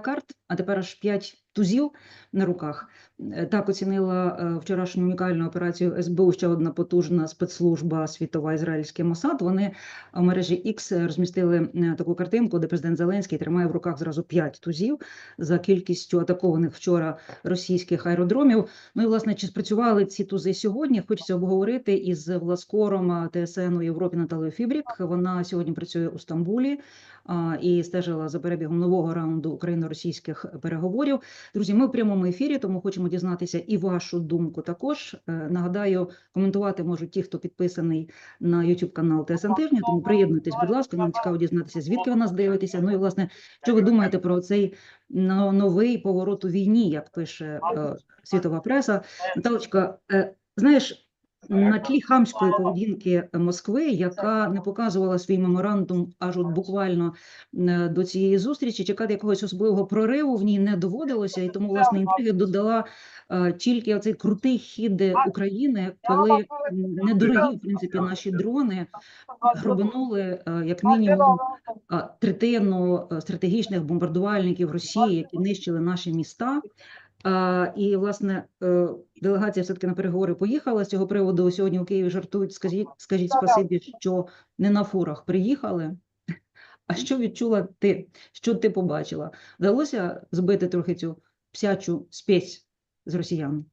карт, а тепер аж 5 тузів на руках. Е, Так оцінила е, вчорашню унікальну операцію СБУ ще одна потужна спецслужба світова ізраїльський Мосад. Вони в мережі X розмістили е, таку картинку, де президент Зеленський тримає в руках зразу 5 тузів за кількістю атакованих вчора російських аеродромів. Ну і власне чи спрацювали ці тузи сьогодні? Хочеться обговорити із власкором ТСН у Європі Наталею Фібрік. Вона сьогодні працює у Стамбулі і стежила за перебігом нового раунду україно-російських переговорів. Друзі, ми в прямому ефірі, тому хочемо дізнатися і вашу думку також. Е, Нагадаю, коментувати можуть ті, хто підписаний на YouTube канал ТСН Тижня, тому приєднуйтесь, будь ласка, нам цікаво дізнатися, звідки ви нас дивитеся. Ну і власне, що ви думаєте про цей новий поворот у війні, як пише е, світова преса. Наталочка, е, знаєш, на тлі хамської поведінки Москви, яка не показувала свій меморандум аж от буквально е, до цієї зустрічі, чекати якогось особливого прориву в ній не доводилося, і тому власне інтриги додала е, тільки оцей крутий хід України, коли недорогі в принципі наші дрони грабанули е, як мінімум третину стратегічних бомбардувальників Росії, які нищили наші міста. А, І, власне, е, делегація все-таки на переговори поїхала. З цього приводу сьогодні у Києві жартують. Скажіть, скажіть спасибі, що не на фурах приїхали. А що відчула ти? Що ти побачила? Вдалося збити трохи цю псячу спесь з росіян?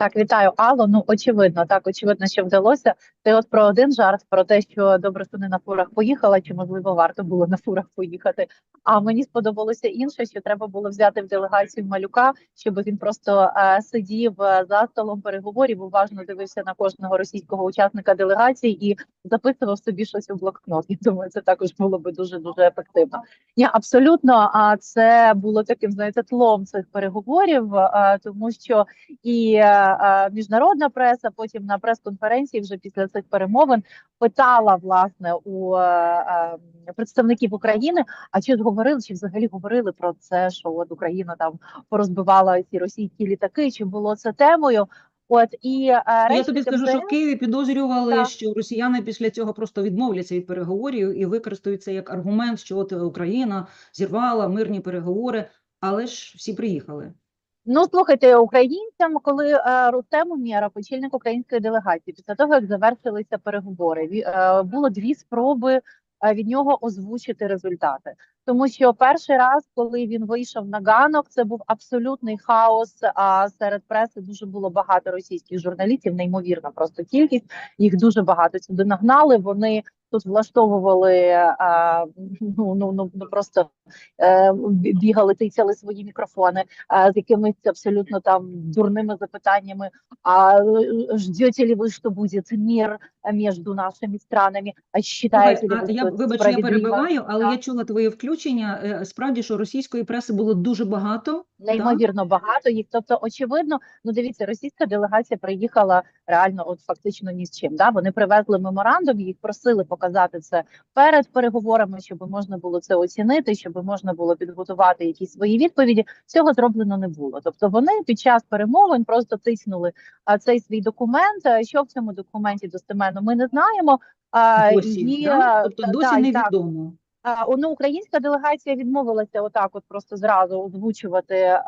Так, вітаю, Алло. Ну, очевидно, так, очевидно, що вдалося. Ти от про один жарт, про те, що добре, що не на фурах поїхала, чи можливо варто було на фурах поїхати. А мені сподобалося інше, що треба було взяти в делегацію малюка, щоб він просто е, сидів е, за столом переговорів, уважно дивився на кожного російського учасника делегації і записував собі щось у блокнот. Я думаю, це також було би дуже дуже ефективно. Ні, абсолютно. А це було таким, знаєте, тлом цих переговорів, е, тому що і е, міжнародна преса, потім на прес-конференції вже після цих перемовин питала власне у е, е, представників України, а чи ж говорили, чи взагалі говорили про це, що от Україна там порозбивала ці російські літаки, чи було це темою? От і е, Ну, Я тобі скажу, що в Києві підозрювали, Так. що росіяни після цього просто відмовляться від переговорів і використають це як аргумент, що от Україна зірвала мирні переговори, але ж всі приїхали. Ну, слухайте, українцям, коли е, Рустем Умєров, очільник української делегації, після того як завершилися переговори, е, було дві спроби е, від нього озвучити результати. Тому що перший раз, коли він вийшов на ганок, це був абсолютний хаос. А серед преси дуже було багато російських журналістів, неймовірна просто кількість. Їх дуже багато сюди нагнали. Вони тут влаштовували е, ну, ну, ну, ну просто е, бі- бігали, тицяли свої мікрофони а, з якимись абсолютно там дурними запитаннями. А ждете ли ви, що буде мир між нашими странами? А считаете ли ви, а я що я перебиваю, але Так. я чула твоє включення. Е, Справді, що російської преси було дуже багато. Неймовірно багато їх. Тобто, очевидно, ну дивіться, російська делегація приїхала реально, от фактично ні з чим. Да? Вони привезли меморандум, їх просили показати це перед переговорами, щоб можна було це оцінити, щоб можна було підготувати якісь свої відповіді. Цього зроблено не було. Тобто, вони під час перемовин просто тиснули а, цей свій документ. Що в цьому документі достеменно, ми не знаємо. А, Досі, і, да? Тобто досі так. невідомо. Ну, українська делегація відмовилася отак, от просто зразу озвучувати е,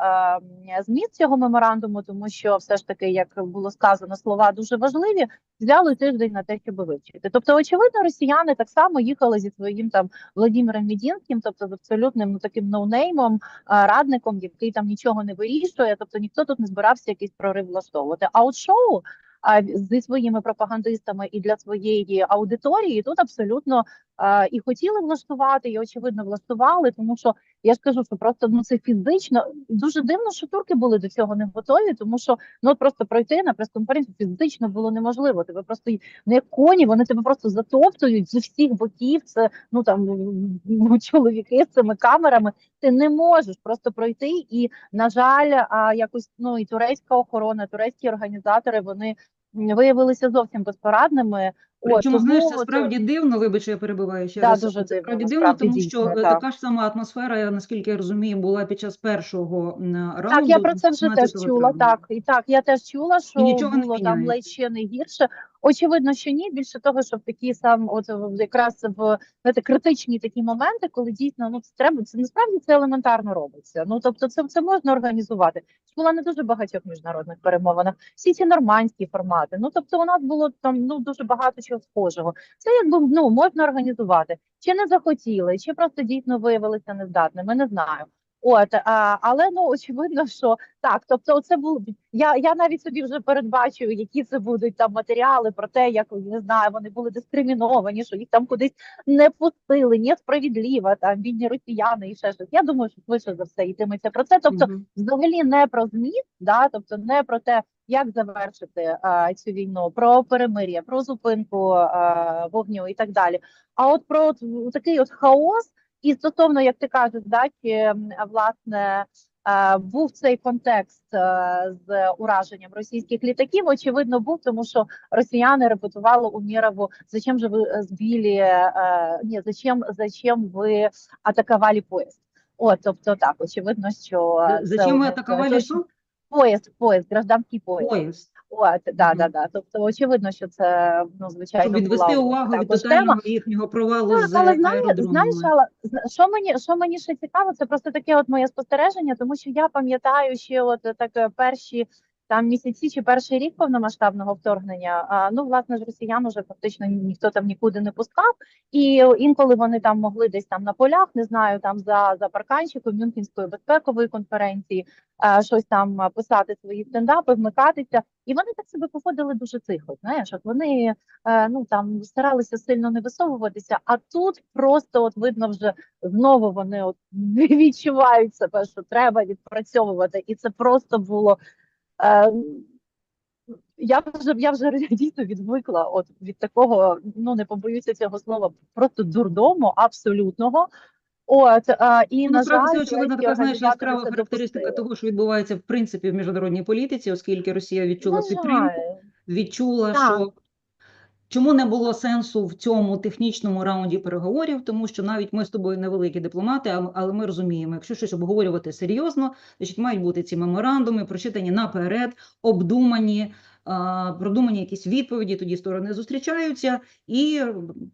зміст цього меморандуму, тому що все ж таки, як було сказано, слова дуже важливі. Взяли тиждень на те, щоб вивчити. Тобто, очевидно, росіяни так само їхали зі своїм там Владимиром Медінським, тобто з абсолютним ну, таким ноунеймом, радником, який там нічого не вирішує. Тобто ніхто тут не збирався якийсь прорив влаштовувати. А от шоу. Зі своїми пропагандистами і для своєї аудиторії тут абсолютно і хотіли влаштувати, і очевидно влаштували, тому що я ж кажу, що просто ну це фізично дуже дивно, що турки були до цього не готові, тому що ну просто пройти на прес-конференцію фізично було неможливо. Тебе просто ну, як коні, вони тебе просто затоптують з усіх боків. Це ну там ну, чоловіки з цими камерами. Ти не можеш просто пройти. І на жаль, а якось ну і турецька охорона, турецькі організатори вони виявилися зовсім безпорадними. Причому, знаєш, це справді дивно, вибач, я перебиваю ще Да, раз. дуже Це дивно, справді дивно, насправді, тому дійсно, що е, так. така ж сама атмосфера, наскільки я розумію, була під час першого раунду. Так, я про це вже теж чула. травня. Так, і так, я теж чула, що нічого не там ледь ще не гірше. Очевидно, що ні. Більше того, що в такі сам, от якраз в знаєте, критичні такі моменти, коли дійсно ну це треба, це насправді це елементарно робиться. Ну тобто, це це можна організувати. Я була на дуже багатьох міжнародних перемовинах. Всі ці нормандські формати. Ну тобто, у нас було там ну дуже багато чого схожого. Це якби ну можна організувати. Чи не захотіли, чи просто дійсно виявилися нездатними, не знаю. От, а, але ну очевидно, що так. Тобто, це було я, я навіть собі вже передбачую, які це будуть там матеріали про те, як не знаю, вони були дискриміновані, що їх там кудись не пустили, несправедливо, там бідні росіяни і ще щось. Я думаю, що швидше за все йтиметься про це. Тобто, Мгм. взагалі не про зміст, да, тобто не про те, як завершити а, цю війну, про перемир'я, про зупинку а, вогню і так далі. А от про от, такий от хаос, і стосовно, як ти кажеш, да, чи власне був цей контекст з ураженням російських літаків, очевидно, був, тому що росіяни репетували у Мірову, зачем же ви збили, ні, зачем, зачем ви атакували поїзд? От, тобто так, очевидно, що Зачем ви атакували що? Поїзд, поїзд, гражданський поїзд. Поїзд. От, да, да, да. Тобто, очевидно, що це ну звичайно Щоб відвести була увагу від також тема. тотального їхнього провалу Так, з але знає, знаєш, аеродромами. але зна- що мені що мені ще цікаво, це просто таке от моє спостереження, тому що я пам'ятаю ще от так е, перші там місяці чи перший рік повномасштабного вторгнення. А, ну власне ж росіян уже фактично ніхто там нікуди не пускав, і інколи вони там могли десь там на полях, не знаю, там за, за парканчиком Мюнхенської безпекової конференції, е, щось там писати свої стендапи, вмикатися, і вони так себе поводили дуже тихо. Знаєш, от вони е, ну там старалися сильно не висовуватися, а тут просто от видно вже знову вони от відчувають себе, що треба відпрацьовувати, і це просто було. Е, я вже я вже дійсно відвикла от від такого, ну не побоюся цього слова, просто дурдому, абсолютного. От а, і Ну, на насправді жаль, це очевидно така знаєш яскрава характеристика допустили. того, що відбувається в принципі в міжнародній політиці, оскільки Росія відчула підтримку, відчула, Так. що чому не було сенсу в цьому технічному раунді переговорів, тому що навіть ми з тобою невеликі дипломати, але ми розуміємо, якщо щось обговорювати серйозно, значить мають бути ці меморандуми, прочитані наперед, обдумані. Продумані якісь відповіді, тоді сторони зустрічаються і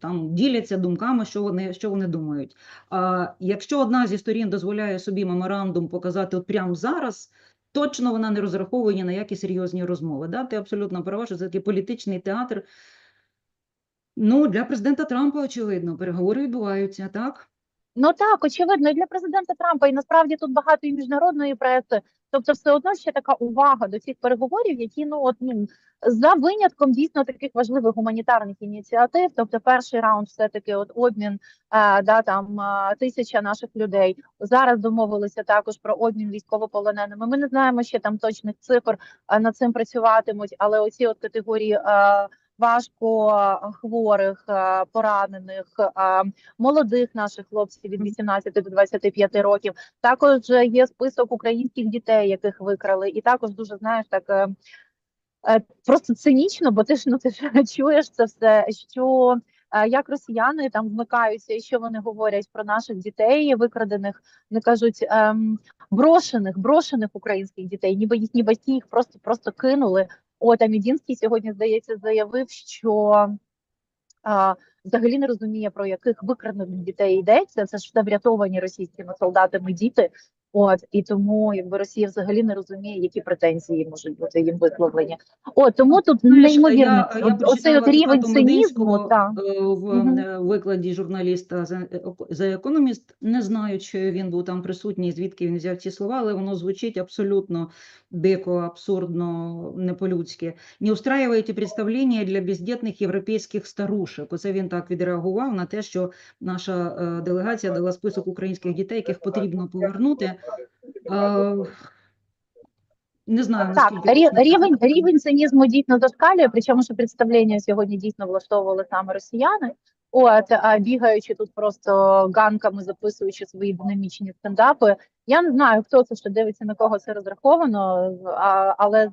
там діляться думками, що вони, що вони думають. А якщо одна зі сторін дозволяє собі меморандум показати от прямо зараз, точно вона не розраховує ні на які серйозні розмови. Да? Ти абсолютно права, що це такий політичний театр. Ну, для президента Трампа, очевидно, переговори відбуваються, так? Ну так, очевидно, і для президента Трампа, і насправді тут багато і міжнародної преси. Тобто, все одно ще така увага до цих переговорів, які ну от ну за винятком дійсно таких важливих гуманітарних ініціатив. Тобто, перший раунд, все таки, от обмін е, да там е, тисяча наших людей. Зараз домовилися також про обмін військовополоненими. Ми не знаємо ще там точних цифр, е, над цим працюватимуть, але оці от категорії. Е, Важко хворих, поранених, молодих наших хлопців від 18 до 25 років. Також є список українських дітей, яких викрали, і також дуже знаєш так. е, е, Просто цинічно, бо ти ж ну ти ж чуєш це все, що е, як росіяни там вмикаються, і що вони говорять про наших дітей, викрадених, вони кажуть ем, брошених, брошених українських дітей, ніби їхні батьки їх просто просто кинули. От а Мідінський сьогодні здається заявив, що а, взагалі не розуміє, про яких викрадених дітей йдеться. Це ж все врятовані російськими солдатами діти. От і тому, якби Росія взагалі не розуміє, які претензії можуть бути їм висловлені. От тому тут Знаєш, неймовірний я, я оцей от рівень цинізму. Та е, в е, викладі журналіста за за економіст. Не знаю, чи він був там присутній, звідки він взяв ці слова, але воно звучить абсолютно дико, абсурдно, не по-людськи. Не устраиваете представлення для бездітних європейських старушек. Оце він так відреагував на те, що наша е, делегація дала список українських дітей, яких потрібно повернути. Не знаю, Так, рівень рівень цинізму дійсно зашкалює, причому що представлення сьогодні дійсно влаштовували саме росіяни. От а бігаючи тут просто ганками, записуючи свої динамічні стендапи. Я не знаю, хто це що дивиться, на кого це розраховано, а, але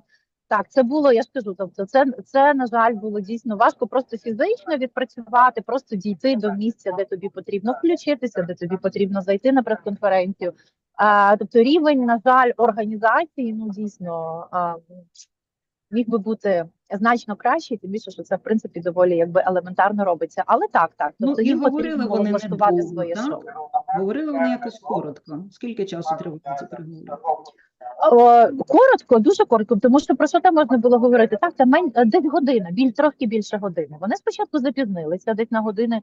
Так, це було, я ж кажу, тобто це, це, на жаль, було дійсно важко просто фізично відпрацювати, просто дійти до місця, де тобі потрібно включитися, де тобі потрібно зайти на прес-конференцію. Тобто рівень, на жаль, організації, ну дійсно, міг би бути значно кращий, тим більше, що це в принципі доволі якби елементарно робиться. Але так, так, Ну, тобто і їм потрібно було влаштувати своє так? шоу. Говорили вони якось коротко. Скільки часу тривали ці переговори? Коротко, дуже коротко, тому що про що там можна було говорити? Так, це мен... десь година, біль трохи більше години. Вони спочатку запізнилися десь на години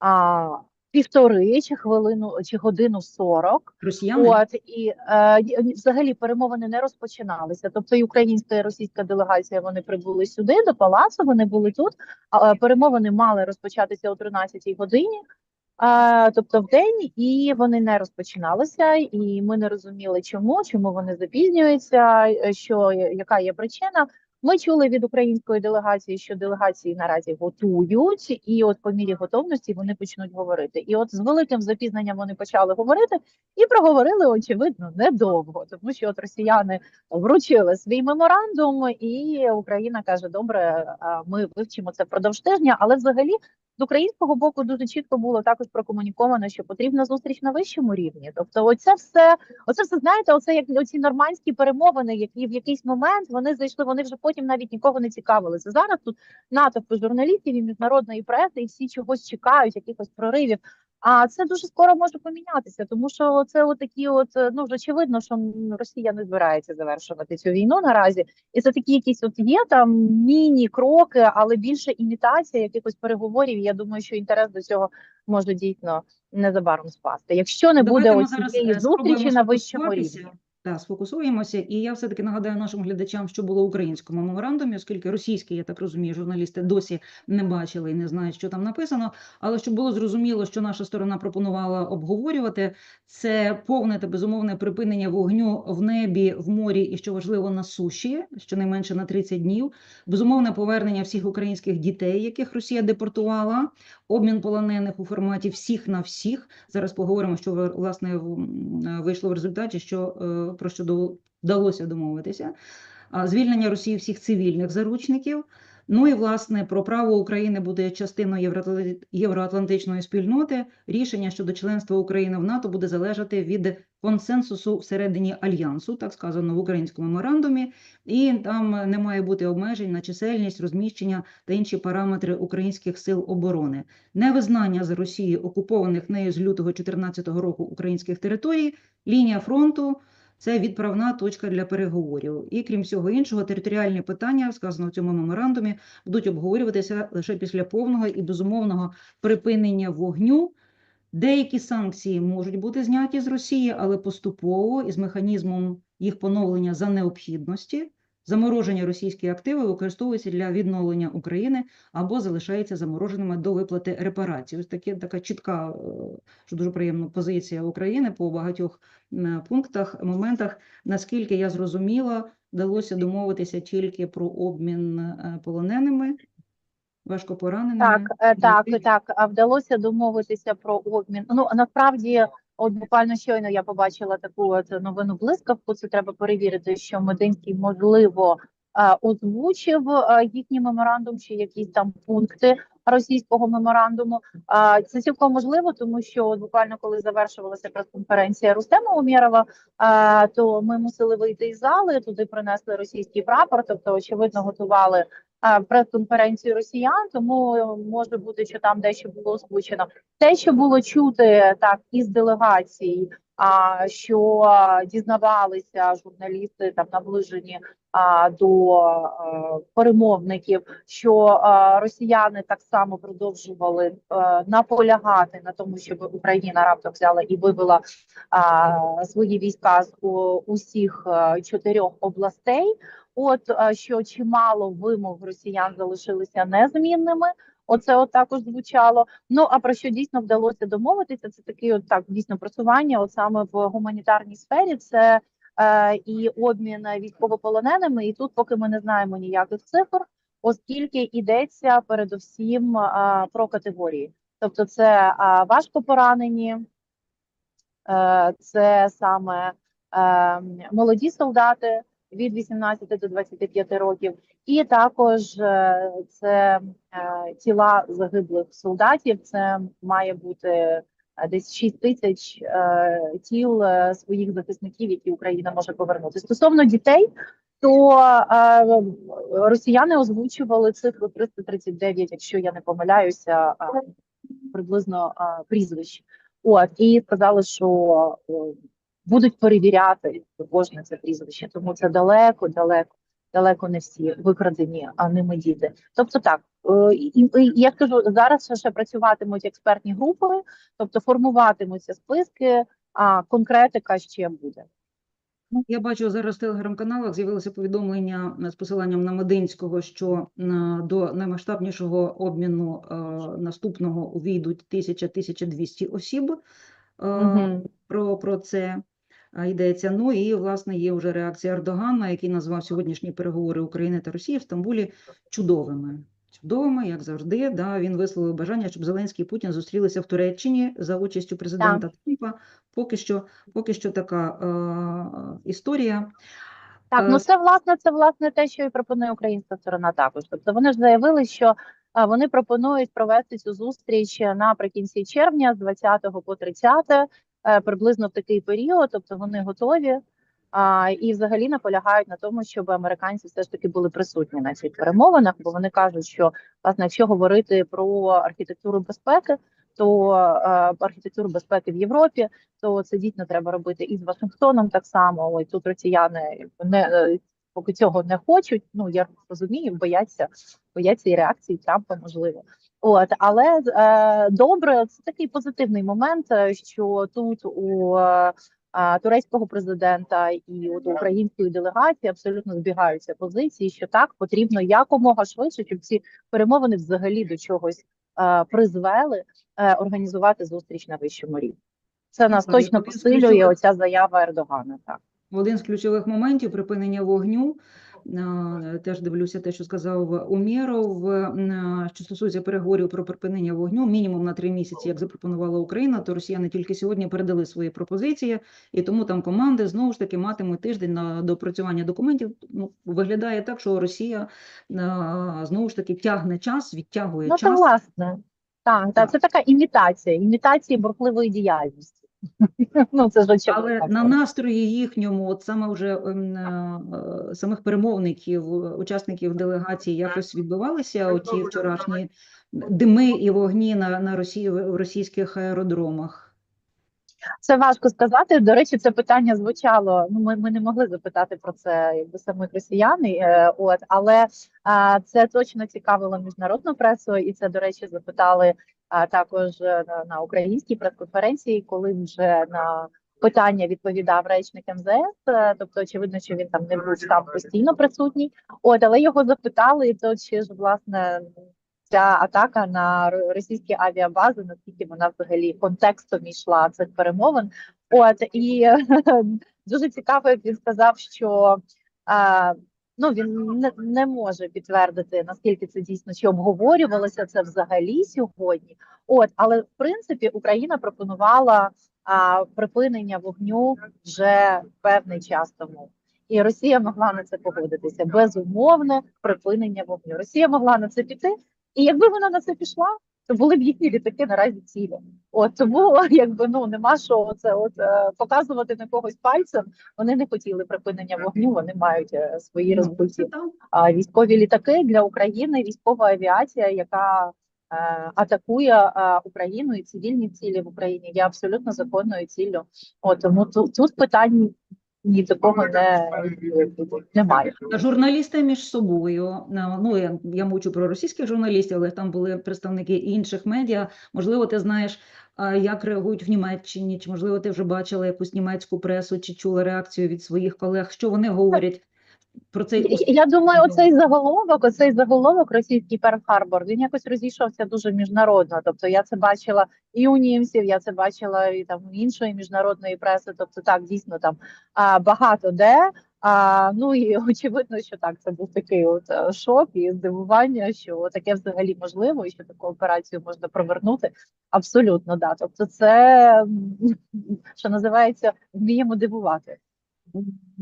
а, півтори чи хвилину чи годину сорок. Росіяни? От і е, взагалі перемовини не розпочиналися. Тобто і українська і російська делегація вони прибули сюди до палацу. Вони були тут. А е, перемовини мали розпочатися о 13-й годині. А, тобто в день, і вони не розпочиналися, і ми не розуміли, чому, чому вони запізнюються, е, що яка є причина. Ми чули від української делегації, що делегації наразі готують, і от по мірі готовності вони почнуть говорити. І от з великим запізненням вони почали говорити і проговорили, очевидно, недовго, тому що от росіяни вручили свій меморандум, і Україна каже: Добре, ми вивчимо це впродовж тижня, але взагалі з українського боку дуже чітко було також прокомуніковано, що потрібна зустріч на вищому рівні. Тобто, оце все, оце все знаєте, оце як оці нормандські перемовини, які в якийсь момент вони зайшли. Вони вже потім навіть нікого не цікавилися. Зараз тут натовпи журналістів і міжнародної преси, і всі чогось чекають, якихось проривів. А це дуже скоро може помінятися, тому що це отакі, от е, ну вже очевидно, що Росія не збирається завершувати цю війну наразі, і це такі якісь от є там міні-кроки, але більше імітація якихось переговорів. Я думаю, що інтерес до цього може дійсно незабаром спасти. Якщо не Давайте буде оцієї е, зустрічі на вищому рівні. Так, сфокусуємося, і я все-таки нагадаю нашим глядачам, що було в українському меморандумі, оскільки російські, я так розумію, журналісти досі не бачили і не знають, що там написано. Але щоб було зрозуміло, що наша сторона пропонувала обговорювати, це повне та безумовне припинення вогню в небі, в морі і що важливо на суші, щонайменше на 30 днів, безумовне повернення всіх українських дітей, яких Росія депортувала, обмін полонених у форматі всіх на всіх. Зараз поговоримо, що власне вийшло в результаті, що е, про що вдалося домовитися. Звільнення Росії всіх цивільних заручників. Ну і власне про право України буде частиною євроатлантичної спільноти. Рішення щодо членства України в НАТО буде залежати від консенсусу всередині альянсу, так сказано в українському меморандумі, і там не має бути обмежень на чисельність, розміщення та інші параметри українських сил оборони. Невизнання за Росією окупованих нею з лютого 2014 року українських територій, лінія фронту. Це відправна точка для переговорів. І крім всього іншого, територіальні питання, сказано в цьому меморандумі, будуть обговорюватися лише після повного і безумовного припинення вогню. Деякі санкції можуть бути зняті з Росії, але поступово із механізмом їх поновлення за необхідності. Заморожені російські активи використовуються для відновлення України або залишаються замороженими до виплати репарацій. Ось такі, така чітка, е, що дуже приємна позиція України по багатьох м, пунктах, моментах. Наскільки я зрозуміла, вдалося домовитися тільки про обмін е, полоненими, важко пораненими. Так, е, так, так. А вдалося домовитися про обмін. Ну насправді, от буквально щойно я побачила таку от новину блискавку. Це треба перевірити, що Мединський можливо е, озвучив е, їхній меморандум чи якісь там пункти російського меморандуму. Це цілком можливо, тому що от буквально коли завершувалася прес-конференція Рустема Умєрова, е, то ми мусили вийти із зали. Туди принесли російський прапор, тобто очевидно готували прес-конференцію росіян, тому е, може бути, що там дещо було озвучено. Те, що було чути так із делегацій, а що дізнавалися журналісти там наближені а, до а, перемовників, що а, росіяни так само продовжували а, наполягати на тому, щоб Україна раптом взяла і вивела а, свої війська з усіх а, чотирьох областей. От що чимало вимог росіян залишилися незмінними. Оце от також звучало. Ну а про що дійсно вдалося домовитися? Це такий от так дійсно просування, от саме в гуманітарній сфері. Це е, і обмін військовополоненими. І тут, поки ми не знаємо ніяких цифр, оскільки йдеться передусім е, про категорії, тобто це е, важко поранені, е, це саме е, молоді солдати від 18 до 25 років, і також е, це е, тіла загиблих солдатів. Це має бути е, десь 6 тисяч тіл своїх захисників, які Україна може повернути. Стосовно дітей, то росіяни озвучували цифру 339, якщо я не помиляюся, приблизно прізвищ. От і сказали, що будуть перевіряти кожне це прізвище, тому це далеко, далеко, далеко не всі викрадені, а ними діти. Тобто, так е, і, і я кажу, зараз ще працюватимуть експертні групи, тобто формуватимуться списки, а конкретика ще буде. Я бачу зараз в телеграм-каналах з'явилося повідомлення з посиланням на Мединського, що до наймасштабнішого обміну е, наступного увійдуть 1000-1200 осіб. Мгм. Про, про це йдеться. Ну і власне є вже реакція Ердогана, який назвав сьогоднішні переговори України та Росії в Стамбулі чудовими. Чудовими, як завжди. Да, він висловив бажання, щоб Зеленський і Путін зустрілися в Туреччині за участю президента Трампа. Поки що, поки що така е, історія. Так, Е, ну це власне, це власне те, що і пропонує українська сторона також. Тобто вони ж заявили, що вони пропонують провести цю зустріч наприкінці червня, з 20 по 30, е, приблизно в такий період. Тобто вони готові а, і взагалі наполягають на тому, щоб американці все ж таки були присутні на цих перемовинах, бо вони кажуть, що власне, якщо говорити про архітектуру безпеки, то е, архітектуру безпеки в Європі, то це дійсно треба робити і з Вашингтоном так само. Ой, тут росіяни не е, поки цього не хочуть. Ну я розумію, бояться, бояться і реакції Трампа, можливо. От, але е, добре, це такий позитивний момент, е, що тут у е, е, турецького президента і от у української делегації абсолютно збігаються позиції, що так потрібно якомога швидше, щоб ці перемовини взагалі до чогось е, призвели е, організувати зустріч на вищому рівні. Це нас точно посилює оця заява Ердогана. Так. Один з ключових моментів припинення вогню. Е, Теж дивлюся те, що сказав Умєров. е, Що стосується переговорів про припинення вогню, мінімум на три місяці, як запропонувала Україна, то росіяни тільки сьогодні передали свої пропозиції, і тому там команди знову ж таки матимуть тиждень на допрацювання документів. Ну, виглядає так, що Росія е, знову ж таки тягне час, відтягує Ну, час. власне. Так, так, Так. це така імітація, імітація бурхливої діяльності. Ну, це ж очевидно. Але на настрої їхньому, от саме вже ем, е, е, самих перемовників, е, учасників делегації, якось відбувалися оті вчорашні дими і вогні на, на Росії в російських аеродромах. Це важко сказати. До речі, це питання звучало. Ну, ми, ми не могли запитати про це якби самих росіян. е, От, але а, це точно цікавило міжнародну пресу, і це, до речі, запитали а, також е, на, українській прес-конференції, коли вже на питання відповідав речник МЗС. е, Тобто, очевидно, що він там не був там постійно присутній. От, але його запитали, то чи ж власне. Ця атака на російські авіабази, наскільки вона взагалі контекстом йшла цих перемовин. От і дуже цікаво, як він сказав, що ну він не, не може підтвердити наскільки це дійсно чи обговорювалося це взагалі сьогодні. От, але в принципі Україна пропонувала а, припинення вогню вже певний час тому. І Росія могла на це погодитися. Безумовне припинення вогню. Росія могла на це піти, і якби вона на це пішла, то були б їхні літаки наразі цілі. От тому, якби ну нема що це от е, показувати на когось пальцем. Вони не хотіли припинення вогню. Вони мають е, свої Ну, розбиті а, військові літаки для України, військова авіація, яка е, атакує е, Україну і цивільні цілі в Україні, є абсолютно законною ціллю. От тому тут, тут питань ні до кого не немає. Журналісти між собою, е, ну я, я мовчу про російських журналістів, але там були представники інших медіа. Можливо, ти знаєш, як реагують в Німеччині, чи можливо ти вже бачила якусь німецьку пресу, чи чула реакцію від своїх колег, що вони говорять про цей Я- думаю, оцей заголовок, оцей заголовок російський Перл-Харбор, він якось розійшовся дуже міжнародно. Тобто я це бачила і у німців, я це бачила і там іншої міжнародної преси. Тобто, так дійсно там а, багато де. А, ну і очевидно, що так це був такий от е, шок і здивування, що таке взагалі можливо, і що таку операцію можна провернути. Абсолютно, да. Тобто, це що називається, вміємо дивувати.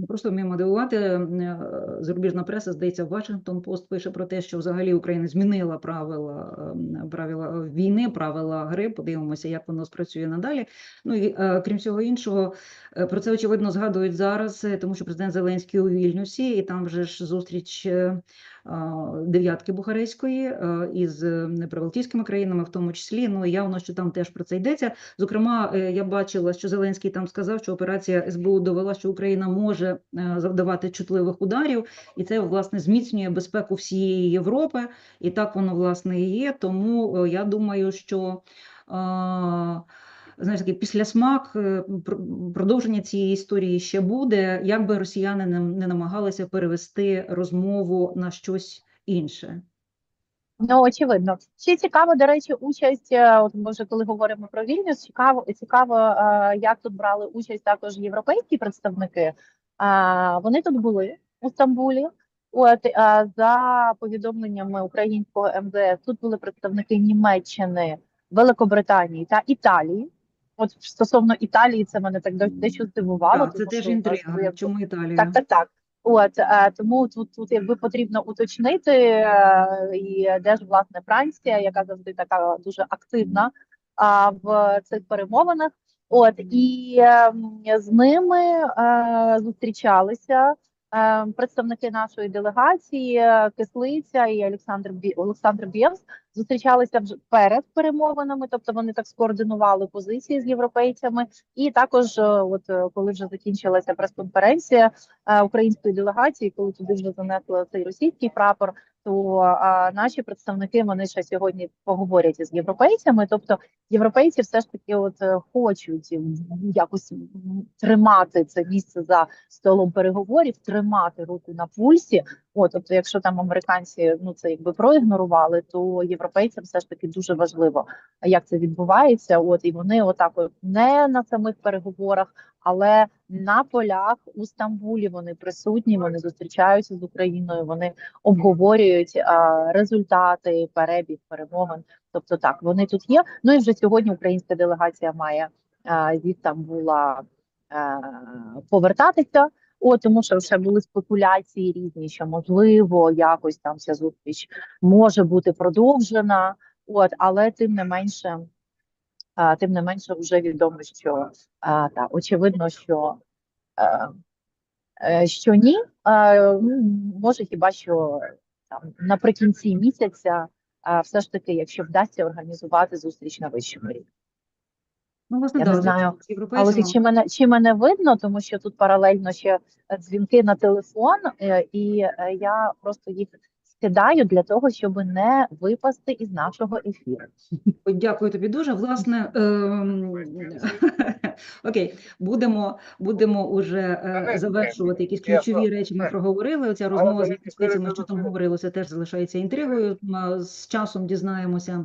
Просто вміємо дивувати. Е, Зарубіжна преса, здається, Вашингтон Пост пише про те, що взагалі Україна змінила правила, ем, правила війни, правила гри. Подивимося, як воно спрацює надалі. Ну і е, крім всього іншого, е, про це очевидно згадують зараз, тому що президент Зеленський у Вільнюсі, і там вже ж зустріч дев'ятки Бухарейської е, із е, прибалтійськими країнами, в тому числі. Ну явно, що там теж про це йдеться. Зокрема, е, я бачила, що Зеленський там сказав, що операція СБУ довела, що Україна може завдавати чутливих ударів, і це власне зміцнює безпеку всієї Європи. І так воно власне і є. Тому я думаю, що. Знаєш, такий післясмак е, продовження цієї історії ще буде, як би росіяни не, намагалися перевести розмову на щось інше. Ну, очевидно. Ще цікаво, до речі, участь, е, от може, коли говоримо про Вільнюс, цікаво, цікаво, е, як тут брали участь також європейські представники. А, Вони тут були у Стамбулі. От за повідомленнями українського МЗС, тут були представники Німеччини, Великобританії та Італії. От стосовно Італії, це мене так де- дещо здивувало. Так, це теж інтрига. ну, Чому Італія? так, так, так. От е, тому тут, тут якби потрібно уточнити, е, і де ж власне Франція, яка завжди така дуже активна в цих перемовинах. От і е, з ними е, зустрічалися представники нашої делегації е, Кислиця і Олександр Олександр Бєвс зустрічалися вже перед перемовинами, тобто вони так скоординували позиції з європейцями. І також, е, от е, коли вже закінчилася прес-конференція е, української делегації, коли туди вже занесли цей російський прапор, то а, наші представники вони ще сьогодні поговорять із європейцями. Тобто, європейці все ж таки, от е, хочуть якось тримати це місце за столом переговорів, тримати руку на пульсі. От, тобто, якщо там американці ну це якби проігнорували, то європейцям все ж таки дуже важливо, як це відбувається. От і вони отак, от не на самих переговорах, але на полях у Стамбулі вони присутні, вони зустрічаються з Україною, вони обговорюють а, результати, перебіг перемовин. Тобто, так вони тут є. Ну і вже сьогодні українська делегація має а, зі Стамбула а, повертатися. О, тому що вже були спекуляції різні, що можливо якось там ця зустріч може бути продовжена. От, але тим не менше, а, тим не менше, вже відомо, що а, та очевидно, що, е, е, що ні. А, ну, може, хіба що там наприкінці місяця, а, все ж таки, якщо вдасться організувати зустріч на вищому рівні. Ну, власне, Я да, не знаю, Але чи мене чи мене видно, тому що тут паралельно ще дзвінки на телефон, е, і е, я просто їх скидаю для того, щоб не випасти із нашого ефіру. Дякую тобі дуже. Власне, ем, окей, будемо, будемо уже е, завершувати якісь ключові речі. Ми проговорили. Оця розмова з європейцями, що там говорилося, теж залишається інтригою. З часом дізнаємося,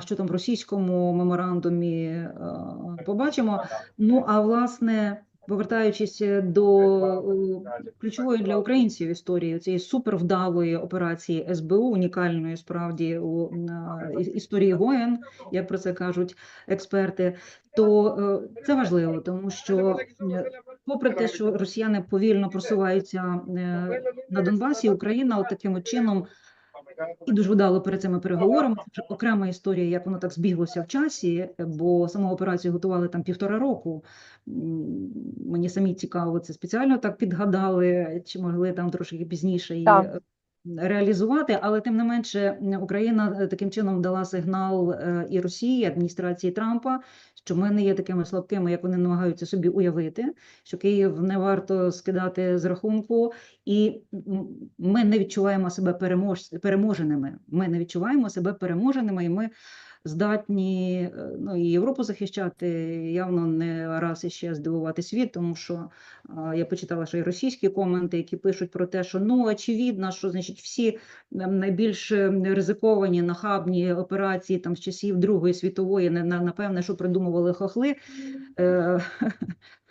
що там в російському меморандумі е, побачимо. Ну, а власне, повертаючись до е, ключової для українців історії цієї супервдалої операції СБУ, унікальної справді у історії воєн, як про це кажуть експерти, то е, це важливо, тому що е, попри те, що росіяни повільно просуваються е, на Донбасі, Україна от таким чином і дуже вдало перед цими переговорами. Це вже окрема історія, як воно так збіглося в часі, бо саму операцію готували там півтора року. Мені самі цікаво, це спеціально так підгадали, чи могли там трошки пізніше її Так. Реалізувати, але тим не менше Україна е, таким чином дала сигнал е, і Росії, і адміністрації Трампа, що ми не є такими слабкими, як вони намагаються собі уявити, що Київ не варто скидати з рахунку, і ми не відчуваємо себе перемож... переможеними. Ми не відчуваємо себе переможеними, і ми здатні е, ну, і Європу захищати, явно не раз іще здивувати світ, тому що я почитала ще й російські коменти, які пишуть про те, що ну очевидно, що значить всі ем, найбільш ем, ризиковані нахабні операції там з часів Другої світової, не напевне, що придумували хохли.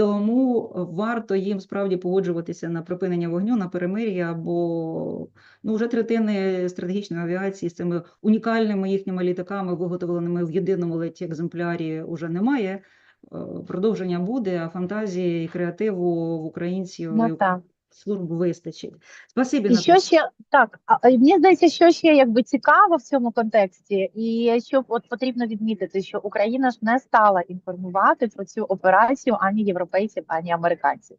Тому варто їм справді погоджуватися на припинення вогню, на перемир'я, бо ну, вже третини стратегічної авіації з цими унікальними їхніми літаками, виготовленими в єдиному леті екземплярі, вже немає. е, продовження буде, а фантазії і креативу в українців Ну, так. Служб вистачить. Спасибі, І що ще так, а, а мені здається, що ще якби цікаво в цьому контексті, і що от потрібно відмітити, що Україна ж не стала інформувати про цю операцію ані європейців, ані американців.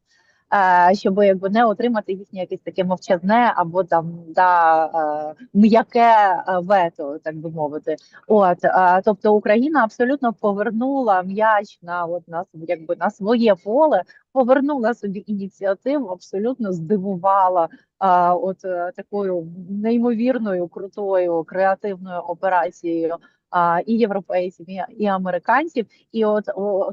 Е, щоб якби не отримати їхнє якесь таке мовчазне або там да е, м'яке е, вето, так би мовити. От тобто Україна абсолютно повернула м'яч на от на св- якби на своє поле, повернула собі ініціативу, абсолютно здивувала от такою неймовірною, крутою, креативною операцією а, і європейців, і, і американців. І от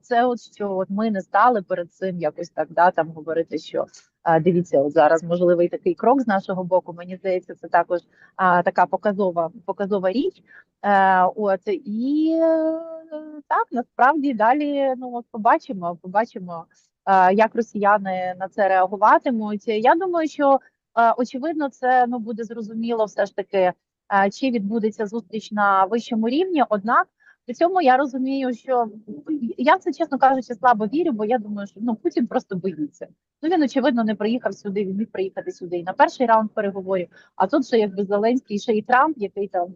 це, от що от ми не стали перед цим якось так да, там говорити, що а, дивіться, от зараз можливий такий крок з нашого боку. Мені здається, це також а, така показова, показова річ. Е, от і так насправді далі ну от побачимо, побачимо як росіяни на це реагуватимуть. Я думаю, що очевидно, це ну буде зрозуміло, все ж таки, чи відбудеться зустріч на вищому рівні. Однак при цьому я розумію, що я це чесно кажучи слабо вірю, бо я думаю, що ну Путін просто боїться. Ну він очевидно не приїхав сюди. Він міг приїхати сюди і на перший раунд переговорів. А тут ще якби Зеленський, ще і Трамп, який там.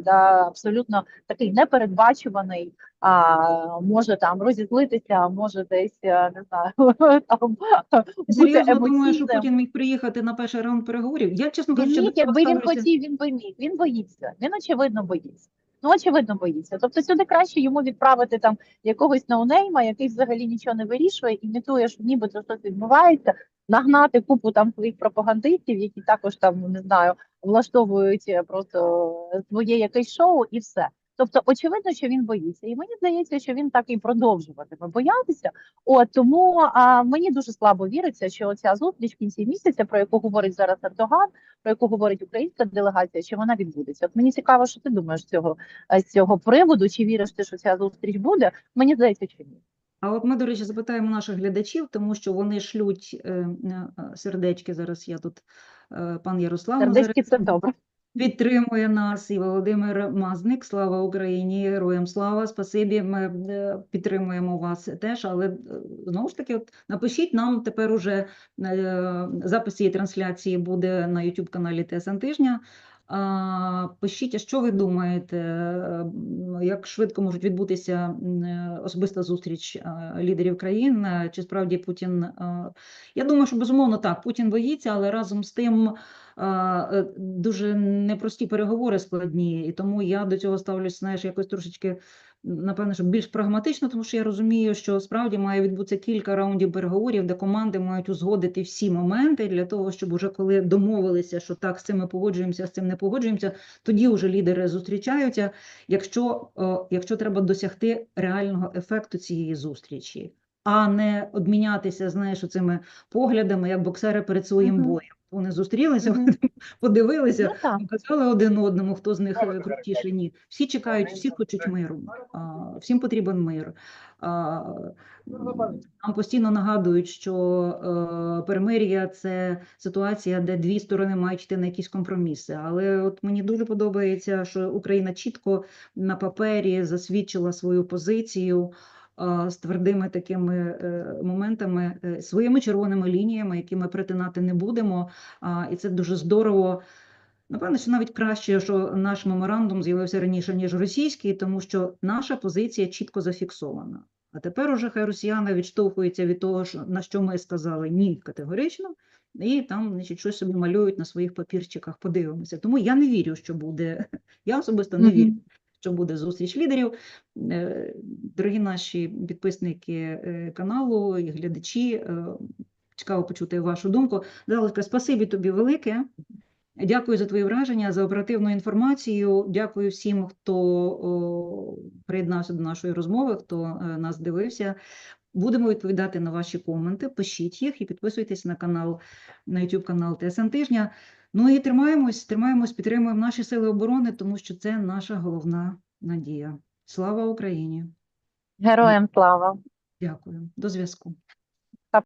Да, абсолютно такий непередбачуваний, а може там розізлитися, може десь е, не знаю, там бути Серйозно думаю, що. Путін міг приїхати на перший раунд переговорів. Я, чесно кажучи, міг, якби він хотів, він би міг. Він боїться. Він очевидно боїться. Ну, очевидно, боїться. Тобто сюди краще йому відправити там якогось ноунейма, який взагалі нічого не вирішує, імітує, що нібито щось відбувається, нагнати купу там своїх пропагандистів, які також там не знаю, влаштовують е, просто своє якесь шоу і все. Тобто, очевидно, що він боїться, і мені здається, що він так і продовжуватиме боятися. От тому а, мені дуже слабо віриться, що ця зустріч в кінці місяця, про яку говорить зараз Ердоган, про яку говорить українська делегація, що вона відбудеться. От мені цікаво, що ти думаєш з цього е, з цього приводу, чи віриш ти, що ця зустріч буде? Мені здається, що ні. А от ми, до речі, запитаємо наших глядачів, тому що вони шлють е, е, сердечки. Зараз я тут, е, пан Ярослав Сердечки це добре. підтримує нас, і Володимир Мазник. Слава Україні! Героям слава! Спасибі, ми підтримуємо вас теж. Але знову ж таки, от напишіть нам тепер уже запис цієї трансляції буде на YouTube каналі ТСН Тижня. Пишіть, що ви думаєте, як швидко можуть відбутися особиста зустріч лідерів країн? Чи справді Путін? Я думаю, що безумовно так, Путін боїться, але разом з тим дуже непрості переговори складні, і тому я до цього ставлюсь, знаєш, якось трошечки, напевно, що більш прагматично, тому що я розумію, що справді має відбутися кілька раундів переговорів, де команди мають узгодити всі моменти для того, щоб уже коли домовилися, що так, з цим ми погоджуємося, з цим не погоджуємося, тоді вже лідери зустрічаються, якщо, е, якщо треба досягти реального ефекту цієї зустрічі. А не обмінятися, знаєш, цими поглядами, як боксери перед своїм боєм. Вони зустрілися, вони подивилися, Ну, показали один одному, хто з них е, крутіший. Ні, всі чекають, всі хочуть миру. А, всім потрібен мир. А, нам постійно нагадують, що е, перемир'я це ситуація, де дві сторони мають йти на якісь компроміси. Але от мені дуже подобається, що Україна чітко на папері засвідчила свою позицію. З твердими такими е, моментами, е, своїми червоними лініями, які ми притинати не будемо. І це дуже здорово. Напевно, що навіть краще, що наш меморандум з'явився раніше, ніж російський, тому що наша позиція чітко зафіксована. А тепер уже хай росіяни відштовхуються від того, на що ми сказали ні категорично, і там значить, щось собі малюють на своїх папірчиках, подивимося. Тому я не вірю, що буде, я особисто не вірю. Що буде зустріч лідерів. Е, Дорогі наші підписники е, каналу і глядачі, е, цікаво почути вашу думку. Залишка, спасибі тобі велике. Дякую за твої враження, за оперативну інформацію. Дякую всім, хто о, приєднався до нашої розмови, хто е, нас дивився. Будемо відповідати на ваші коменти. Пишіть їх і підписуйтесь на канал, на YouTube канал ТСН Тижня. Ну і тримаємось, тримаємось, підтримуємо наші сили оборони, тому що це наша головна надія. Слава Україні! Героям слава. Дякую. До зв'язку.